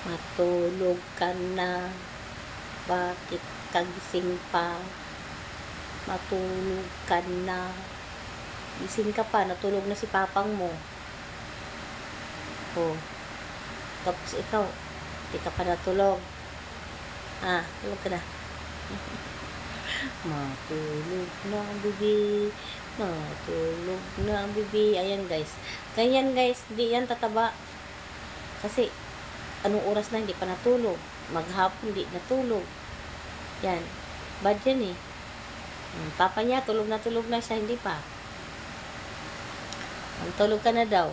Matulog ka na. Bakit kagising pa? Matulog ka na. Gising ka pa, natulog na si papang mo. Oh. Tapos ikaw, di ka pa natulog. Ah, tulog ka na. Matulog na bibi. Matulog na bibi. Ayan guys. Ganyan guys, di yan tataba. Kasi, anong oras na hindi pa natulog. Maghapon di natulog. Yan. Bad yan eh. Hmm, Papa niya, tulog na tulog na siya, hindi pa. Ang tulog ka na daw.